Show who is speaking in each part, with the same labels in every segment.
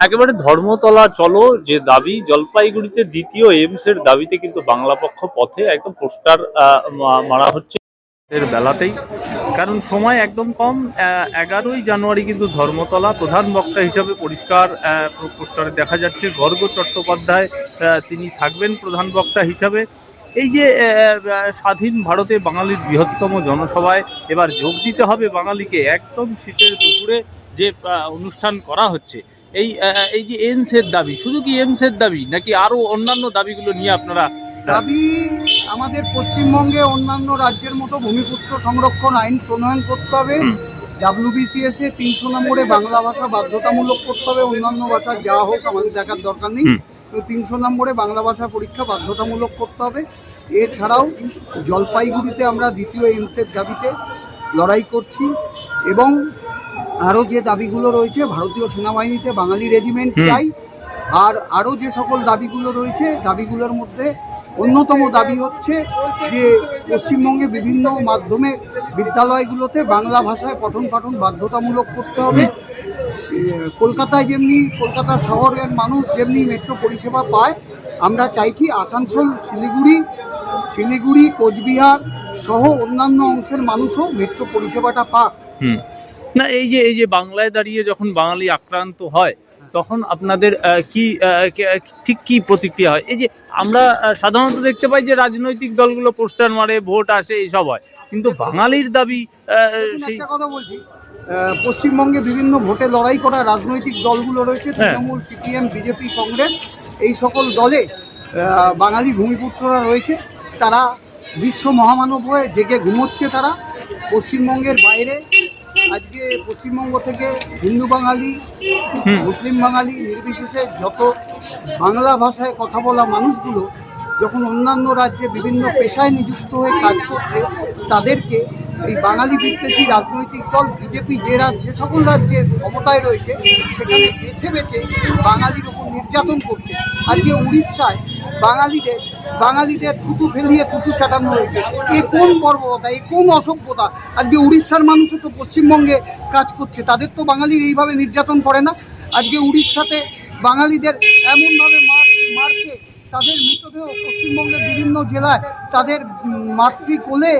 Speaker 1: একেবারে ধর্মতলা চলো, যে দাবি, জলপাইগুড়িতে দ্বিতীয় এইমস এর দাবিতে কিন্তু বাংলা পক্ষ পথে একদম পোস্টার মারা হচ্ছে এর বেলাতেই। কারণ সময় একদম কম এগারোই জানুয়ারি কিন্তু ধর্মতলা প্রধান বক্তা হিসাবে পরিষ্কার পোস্টারে দেখা যাচ্ছে। গর্গ চট্টোপাধ্যায় তিনি থাকবেন প্রধান বক্তা হিসাবে। এই যে স্বাধীন ভারতে বাঙালির বৃহত্তম জনসভায় এবার যোগ দিতে হবে বাঙালিকে। একদম শীতের দুপুরে যে অনুষ্ঠান করা হচ্ছে এই এই যে এমস এর দাবি শুধু কি এমস এর দাবি নাকি আরও অন্যান্য দাবিগুলো নিয়ে আপনারা
Speaker 2: দাবি আমাদের পশ্চিমবঙ্গে অন্যান্য রাজ্যের মতো ভূমিপুত্র সংরক্ষণ আইন প্রণয়ন করতে হবে। ডাব্লিউবিসিএস এ তিনশো নম্বরে বাংলা ভাষা বাধ্যতামূলক করতে হবে অন্যান্য ভাষা যা হোক আমাদের দেখার দরকার নেই। তো তিনশো নম্বরে বাংলা ভাষা পরীক্ষা বাধ্যতামূলক করতে হবে। এছাড়াও জলপাইগুড়িতে আমরা দ্বিতীয় এইমসের দাবিতে লড়াই করছি এবং আরও যে দাবিগুলো রয়েছে ভারতীয় সেনাবাহিনীতে বাঙালি রেজিমেন্ট চাই। আর আরও যে সকল দাবিগুলো রয়েছে দাবিগুলোর মধ্যে অন্যতম দাবি হচ্ছে যে পশ্চিমবঙ্গে বিভিন্ন মাধ্যমে বিদ্যালয়গুলোতে বাংলা ভাষায় পঠন পাঠন বাধ্যতামূলক করতে হবে। কলকাতায় যেমনি কলকাতা শহরের মানুষ যেমনি মেট্রো পরিষেবা পায় আমরা চাইছি আসানসোল শিলিগুড়ি শিলিগুড়ি কোচবিহার সহ অন্যান্য অংশের মানুষও মেট্রো পরিষেবাটা পাক।
Speaker 1: না এই যে এই যে বাংলায় দাঁড়িয়ে যখন বাঙালি আক্রান্ত হয় তখন আপনাদের কি ঠিক কি প্রতিক্রিয়া হয়? এই যে আমরা সাধারণত দেখতে পাই যে রাজনৈতিক দলগুলো পোস্টার মারে ভোট আসে এইসব হয়। কিন্তু বাঙালির দাবি সেই
Speaker 2: কথা বলছি। পশ্চিমবঙ্গে বিভিন্ন ভোটে লড়াই করা রাজনৈতিক দলগুলো রয়েছে
Speaker 1: হ্যাঁ।
Speaker 2: তৃণমূল সিপিএম বিজেপি কংগ্রেস এই সকল দলে বাঙালি ভূমিপুত্ররা রয়েছে। তারা বিশ্ব মহামানব হয়ে জেগে ঘুমোচ্ছে তারা। পশ্চিমবঙ্গের বাইরে আজকে পশ্চিমবঙ্গ থেকে হিন্দু বাঙালি মুসলিম বাঙালি নির্বিশেষে যত বাংলা ভাষায় কথা বলা মানুষগুলো যখন অন্যান্য রাজ্যে বিভিন্ন পেশায় নিযুক্ত হয়ে কাজ করছে তাদেরকে এই বাঙালি বিদ্বেষী রাজনৈতিক দল বিজেপি যে রাজ্য যে সকল রাজ্যের ক্ষমতায় রয়েছে সেখানে বেছে বেছে বাঙালির নির্যাতন করছে। আজকে উড়িষ্যায় বাঙালিদের বাঙালিদের থুতু ফেলিয়ে থুতু চাটানো হয়েছে। এ কোন বর্বরতা এ কোন অসভ্যতা? আজকে উড়িষ্যার মানুষও তো পশ্চিমবঙ্গে কাজ করছে। তাদের তো বাঙালির এইভাবে নির্যাতন করে না। আজকে উড়িষ্যাতে বাঙালিদের এমনভাবে মার, মারছে, তাদের মৃতদেহ পশ্চিমবঙ্গের বিভিন্ন জেলায় তাদের মাতৃকোলে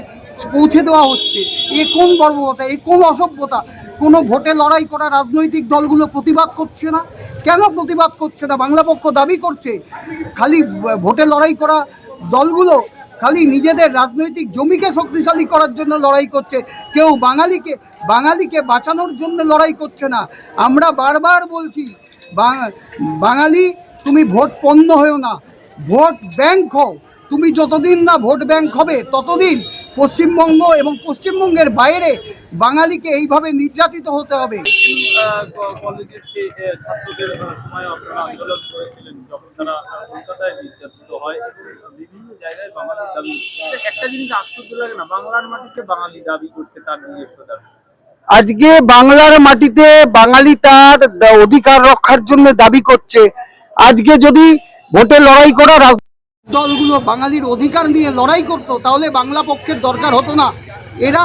Speaker 2: পৌঁছে দেওয়া হচ্ছে। এ কোন বর্বরতা এ কোন অসভ্যতা? কোনো ভোটে লড়াই করা রাজনৈতিক দলগুলো প্রতিবাদ করছে না? কেন প্রতিবাদ করছে না? বাংলা পক্ষ দাবি করছে, খালি ভোটে লড়াই করা দলগুলো খালি নিজেদের রাজনৈতিক জমিকে শক্তিশালী করার জন্য লড়াই করছে। কেউ বাঙালিকে বাঙালিকে বাঁচানোর জন্য লড়াই করছে না। আমরা বারবার বলছি বাঙালি, তুমি ভোট পণ্য হয়েও না। ভোট ব্যাংক হও। তুমি যতদিন না ভোট ব্যাংক হবে, ততদিন পশ্চিমবঙ্গ এবং পশ্চিমবঙ্গের বাইরে বাঙালিকে এইভাবে নির্যাতিত হতে হবে।
Speaker 1: ছাত্রদের সময় আপনারা আন্দোলন করেছিলেন যখন তারা কলকাতায় নির্যাতিত হয় বিভিন্ন জায়গায় বাঙালির দাবি একটা জিনিস আশ্চর্য লাগে না বাংলার মাটিতে বাঙালি দাবি করছে তার নিজস্ব দাবি।
Speaker 2: আজকে বাংলার মাটিতে বাঙালি তার অধিকার রক্ষার জন্য দাবি করছে। আজকে যদি ভোটে লড়াই করা রাজ- দলগুলো বাঙালির অধিকার নিয়ে লড়াই করতো, তাহলে বাংলা পক্ষের দরকার হতো না। এরা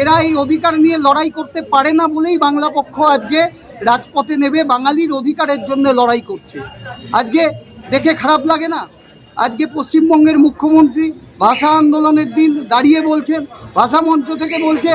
Speaker 2: এরা এই অধিকার নিয়ে লড়াই করতে পারে না বলেই বাংলা পক্ষ আজকে রাজপথে নেবে বাঙালির অধিকারের জন্য লড়াই করছে। আজকে দেখে খারাপ লাগে না? আজকে পশ্চিমবঙ্গের মুখ্যমন্ত্রী ভাষা আন্দোলনের দিন দাঁড়িয়ে বলছেন, ভাষা মঞ্চ থেকে বলছে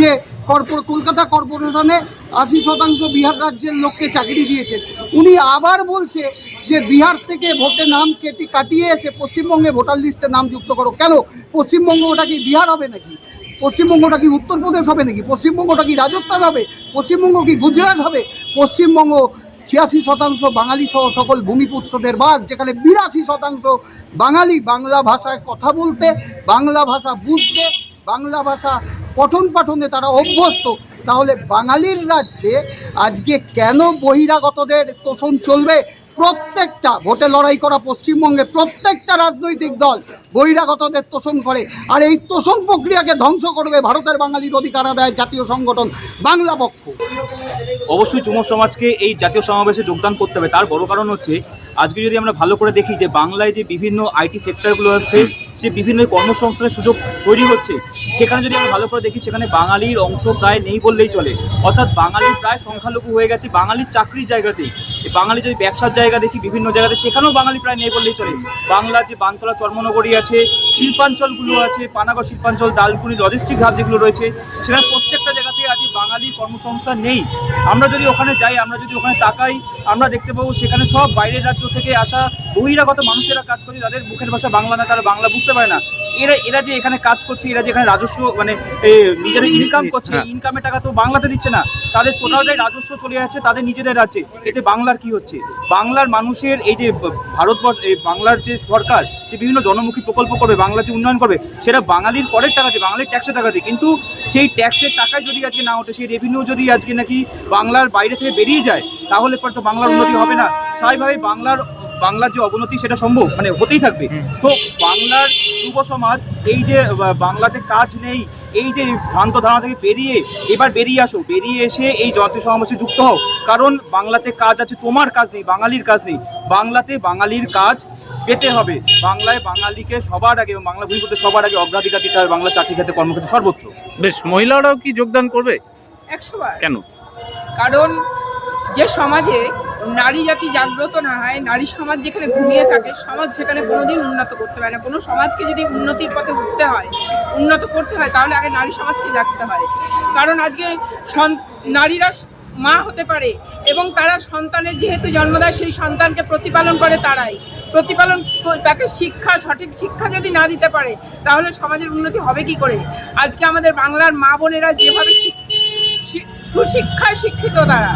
Speaker 2: যে কর্পোর, কলকাতা কর্পোরেশনে আশি শতাংশ বিহার রাজ্যের লোককে চাকরি দিয়েছে উনি আবার বলছে যে বিহার থেকে ভোটে নাম কেটে কাটিয়ে এসে পশ্চিমবঙ্গে ভোটার লিস্টে নাম যুক্ত করো। কেন? পশ্চিমবঙ্গ ওটা কি বিহার হবে নাকি? পশ্চিমবঙ্গটা কি উত্তরপ্রদেশ হবে নাকি? পশ্চিমবঙ্গটা কি রাজস্থান হবে? পশ্চিমবঙ্গ কি গুজরাট হবে? পশ্চিমবঙ্গ ছিয়াশি শতাংশ বাঙালি সহ সকল ভূমিপুত্রদের বাস, যেখানে বিরাশি শতাংশ বাঙালি বাংলা ভাষায় কথা বলতে, বাংলা ভাষা বুঝতে, বাংলা ভাষা পঠন পাঠনে তারা অভ্যস্ত। তাহলে বাঙালির রাজ্যে আজকে কেন বহিরাগতদের তোষণ চলবে? প্রত্যেকটা ভোটে লড়াই করা পশ্চিমবঙ্গে প্রত্যেকটা রাজনৈতিক দল বহিরাগতদের তোষণ করে। আর এই তোষণ প্রক্রিয়াকে ধ্বংস করবে ভারতের বাঙালির অধিকার আদায়ের জাতীয় সংগঠন বাংলা পক্ষ।
Speaker 3: অবশ্যই যুব সমাজকে এই জাতীয় সমাবেশে যোগদান করতে হবে। তার বড় কারণ হচ্ছে, আজকে যদি আমরা ভালো করে দেখি যে বাংলায় যে বিভিন্ন আইটি সেক্টরগুলো আছে যে বিভিন্ন কর্মসংস্থানের সুযোগ তৈরি হচ্ছে, সেখানে যদি আমরা ভালো করে দেখি, সেখানে বাঙালির অংশ প্রায় নেই বললেই চলে। অর্থাৎ বাঙালির প্রায় সংখ্যালঘু হয়ে গেছে বাঙালির চাকরির জায়গাতেই। বাঙালি যদি ব্যবসার জায়গা দেখি বিভিন্ন জায়গাতে, সেখানেও বাঙালি প্রায় নেই বললেই চলে। বাংলার যে বানতলা চর্মনগরী আছে শিল্পাঞ্চলগুলো আছে পানাগড় শিল্পাঞ্চল দালকুনি লজিস্টিক হাব যেগুলো রয়েছে সেখানে প্রত্যেকটা জায়গাতেই আজ বাঙালি কর্মসংস্থান নেই আমরা যদি ওখানে যাই আমরা যদি ওখানে তাকাই আমরা দেখতে পাবো সেখানে সব বাইরের রাজ্য থেকে আসা বহিরাগত মানুষেরা কাজ করে তাদের মুখের ভাষা বাংলা না তারা বাংলা বুঝতে পারে না। এরা এরা যে এখানে কাজ করছে এরা যে এখানে রাজস্ব মানে নিজেরা ইনকাম করছে
Speaker 4: হ্যাঁ।
Speaker 3: ইনকামের টাকা তো বাংলাতে দিচ্ছে না। তাদের টোটালটাই রাজস্ব চলে যাচ্ছে তাদের নিজেদের রাজ্যে। এতে বাংলার কি হচ্ছে? বাংলার মানুষের এই যে ভারতবর্ষ এই বাংলার যে সরকার যে বিভিন্ন জনমুখী প্রকল্প করবে বাংলার যে উন্নয়ন করবে সেটা বাঙালির করের টাকাতে বাঙালির ট্যাক্সের টাকাতে কিন্তু সেই ট্যাক্সের টাকায় যদি আজকে না ওঠে সেই রেভিনিউ যদি আজকে নাকি বাংলার বাইরে থেকে বেরিয়ে যায় তাহলে পরে তো বাংলার উন্নতি হবে না। স্বাভাবিকভাবে বাংলার বাংলার যে অবনতি সেটা সম্ভব মানে হতেই থাকবে। তো বাংলার যুব সমাজ এই যে বাংলাতে কাজ নেই এই যে ভ্রান্ত ধারণা থেকে বেরিয়ে এবার বেরিয়ে আসো বেরিয়ে এসে এই জাতীয় সমাবেশে যুক্ত হও। কারণ বাংলাতে কাজ আছে তোমার কাজ নেই বাঙালির কাজ নেই। বাংলাতে বাঙালির কাজ পেতে হবে। বাংলায় বাঙালিকে সবার আগে এবং বাংলা ভূমিপুত্র সবার আগে অগ্রাধিকার দিতে হবে বাংলা চাকরি ক্ষেত্রে কর্মক্ষেত্রে সর্বত্র।
Speaker 4: বেশ মহিলারাও কি যোগদান করবে?
Speaker 1: একশো বার
Speaker 4: কেন?
Speaker 1: কারণ যে সমাজে নারী জাতি জাগ্রত না হয় নারী সমাজ যেখানে ঘুমিয়ে থাকে সমাজ সেখানে কোনোদিন উন্নত করতে পারে না। কোনো সমাজকে যদি উন্নতির পথে উঠতে হয় উন্নত করতে হয় তাহলে আগে নারী সমাজকে জাগতে হয়। কারণ আজকে সন- নারীরা মা হতে পারে এবং তারা সন্তানের যেহেতু জন্ম দেয় সেই সন্তানকে প্রতিপালন করে তারাই। প্রতিপালন তাকে শিক্ষা, সঠিক শিক্ষা যদি না দিতে পারে, তাহলে সমাজের উন্নতি হবে কি করে? আজকে আমাদের বাংলার মা বোনেরা যেভাবে শিক- সুশিক্ষায় শিক্ষিত তারা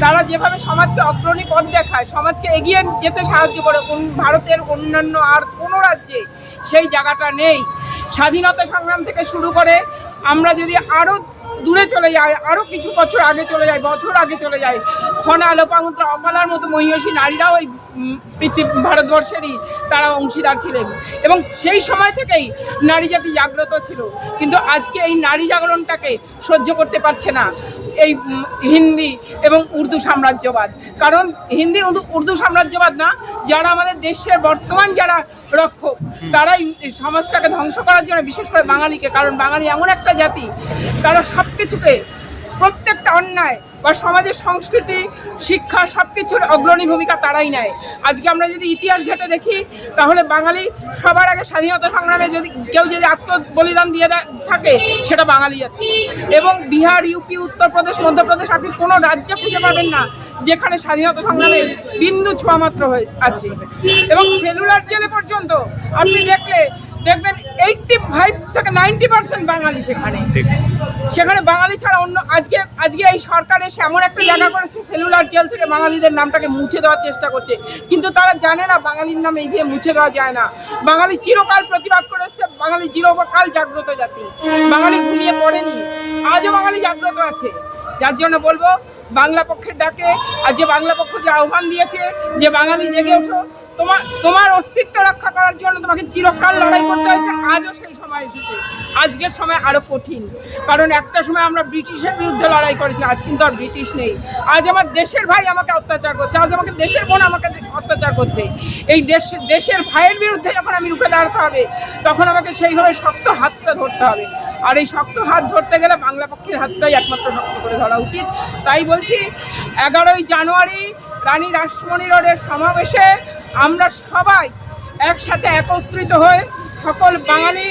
Speaker 1: তারা যেভাবে সমাজকে অগ্রণী পথ দেখায়, সমাজকে এগিয়ে যেতে সাহায্য করে অন্য- ভারতের অন্যান্য আর কোনো রাজ্যে সেই জায়গাটা নেই। স্বাধীনতা সংগ্রাম থেকে শুরু করে আমরা যদি আরও দূরে চলে যায় আরও কিছু বছর আগে চলে যায়, বছর আগে চলে যায়। খনা লোপামুদ্রা অপালার মতো মহিষী নারীরাও ওই পৃথিবী, ভারতবর্ষেরই তারা অংশীদার ছিলেন। এবং সেই সময় থেকেই নারী জাতি জাগ্রত ছিল। কিন্তু আজকে এই নারী জাগরণটাকে সহ্য করতে পারছে না এই হিন্দি এবং উর্দু সাম্রাজ্যবাদ। কারণ হিন্দি উর্দু সাম্রাজ্যবাদ না, যারা আমাদের দেশের বর্তমান যারা রক্ষক। তারাই সমাজটাকে ধ্বংস করার জন্য বিশেষ করে বাঙালিকে, কারণ বাঙালি এমন একটা জাতি, তারা সব কিছুকে প্রত্যেকটা অন্যায় বা সমাজের সংস্কৃতি, শিক্ষা সব কিছুর অগ্রণী ভূমিকা তারাই নেয়। আজকে আমরা যদি ইতিহাস ঘেটে দেখি, তাহলে বাঙালি সবার আগে স্বাধীনতা সংগ্রামে যদি কেউ যদি আত্ম বলিদান দিয়ে, থাকে, সেটা বাঙালি জাতি। এবং বিহার, ইউপি, উত্তরপ্রদেশ, মধ্যপ্রদেশ আপনি কোনো রাজ্যে খুঁজে পাবেন না, যেখানে স্বাধীনতা সংগ্রামে বিন্দু ছোঁয়া মাত্র হয়ে আছে। এবং সেলুলার জেলে পর্যন্ত আপনি দেখলে দেখবেন এইটটি ফাইভ থেকে নাইনটি পার্সেন্ট বাঙালি সেখানে। সেখানে বাঙালি ছাড়া অন্য আজকে আজকে এই সরকার এসে এমন একটা জায়গা করেছে সেলুলার জেল থেকে বাঙালিদের নামটাকে মুছে দেওয়ার চেষ্টা করছে। কিন্তু তারা জানে না বাঙালির নাম এইভাবে মুছে দেওয়া যায় না। বাঙালি চিরকাল প্রতিবাদ করে এসছে বাঙালি চিরকাল জাগ্রত জাতি। বাঙালি ঘুমিয়ে পড়েনি। আজও বাঙালি জাগ্রত আছে। যার জন্য বলব বাংলা পক্ষের ডাকে আর যে বাংলা পক্ষ যে আহ্বান দিয়েছে যে বাঙালি জেগে ওঠো, তোমার তোমার অস্তিত্ব রক্ষা করার জন্য তোমাকে চিরকাল লড়াই করতে হয়েছে। আজও সেই সময় এসেছে। আজকের সময় আরও কঠিন। কারণ একটা সময় আমরা ব্রিটিশের বিরুদ্ধে লড়াই করেছি, আজ কিন্তু আর ব্রিটিশ নেই। আজ আমার দেশের ভাই আমাকে অত্যাচার করছে, আজ আমাকে দেশের বোন আমাকে অত্যাচার করছে। এই দেশ, দেশের ভাইয়ের বিরুদ্ধে যখন আমি রুখে দাঁড়াতে হবে, তখন আমাকে সেইভাবে শক্ত হাতটা ধরতে হবে। আর এই শক্ত হাত ধরতে গেলে বাংলা পক্ষের হাতটাই একমাত্র শক্ত করে ধরা উচিত। তাই বলছি, এগারোই জানুয়ারি রানী রাসমণি রোডের সমাবেশে আমরা সবাই একসাথে একত্রিত হয়ে সকল বাঙালি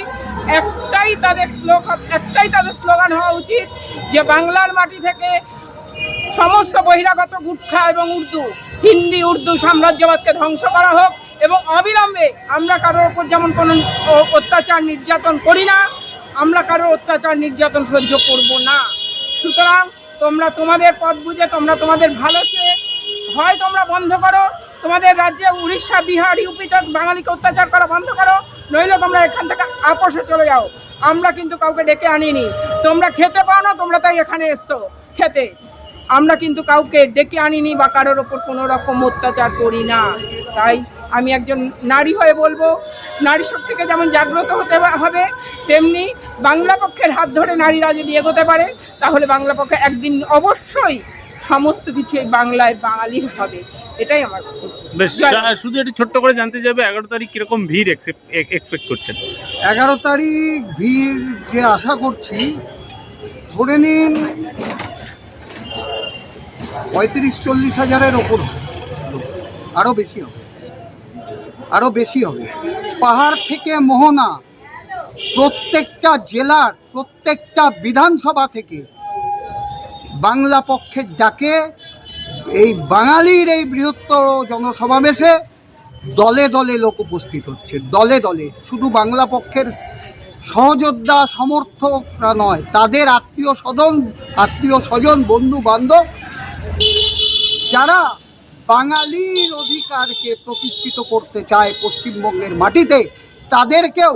Speaker 1: একটাই তাদের স্লোগান, একটাই তাদের স্লোগান হওয়া উচিত যে বাংলার মাটি থেকে সমস্ত বহিরাগত গুটখা এবং উর্দু, হিন্দি, উর্দু সাম্রাজ্যবাদকে ধ্বংস করা হোক এবং অবিলম্বে আমরা কারোর ওপর যেমন কোনো অত্যাচার নির্যাতন করি না আমরা কারোর অত্যাচার, নির্যাতন সহ্য করব না। সুতরাং তোমরা তোমাদের পথ বুঝে, তোমরা তোমাদের ভালো চেয়ে, হয় তোমরা বন্ধ করো, তোমাদের রাজ্যে উড়িষ্যা, বিহার ইউপিতে বাঙালিকে অত্যাচার করা বন্ধ করো, নইলে তোমরা এখান থেকে আপোষে চলে যাও। আমরা কিন্তু কাউকে ডেকে আনিনি। তোমরা খেতে পাও না, তোমরা তাই এখানে এসছো খেতে। আমরা কিন্তু কাউকে ডেকে আনিনি বা কারোর ওপর কোনো রকম অত্যাচার করি না। তাই আমি একজন নারী হয়ে বলব। নারী শক্তিকে যেমন জাগ্রত হতে হবে তেমনি বাংলা পক্ষের হাত ধরে নারীরা যদি এগোতে পারে তাহলে বাংলা পক্ষে একদিন অবশ্যই সমস্ত কিছু এই বাংলায় বাঙালির হবে। এটাই আমার বক্তব্য।
Speaker 4: বেশ শুধু একটু ছোট্ট করে জানতে যাবে এগারো তারিখ কীরকম ভিড় এক্সপেক্ট করছেন?
Speaker 2: এগারো তারিখ ভিড় যে আশা করছি ধরে নিন পঁয়ত্রিশ চল্লিশ হাজারের ওপর আরও বেশি হবে। আরও বেশি হবে। পাহাড় থেকে মোহনা প্রত্যেকটা জেলার প্রত্যেকটা বিধানসভা থেকে বাংলা পক্ষের ডাকে এই বাঙালির এই বৃহত্তর জনসমাবেশে দলে দলে লোক উপস্থিত হচ্ছে, দলে দলে। শুধু বাংলা পক্ষের সহযোদ্ধা, সমর্থকরা নয়, তাদের আত্মীয় স্বজন আত্মীয় স্বজন বন্ধু বান্ধব যারা বাঙালির অধিকারকে প্রতিষ্ঠিত করতে চায় পশ্চিমবঙ্গের মাটিতে তাদেরকেও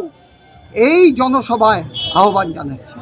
Speaker 2: এই জনসভায় আহ্বান জানাচ্ছি।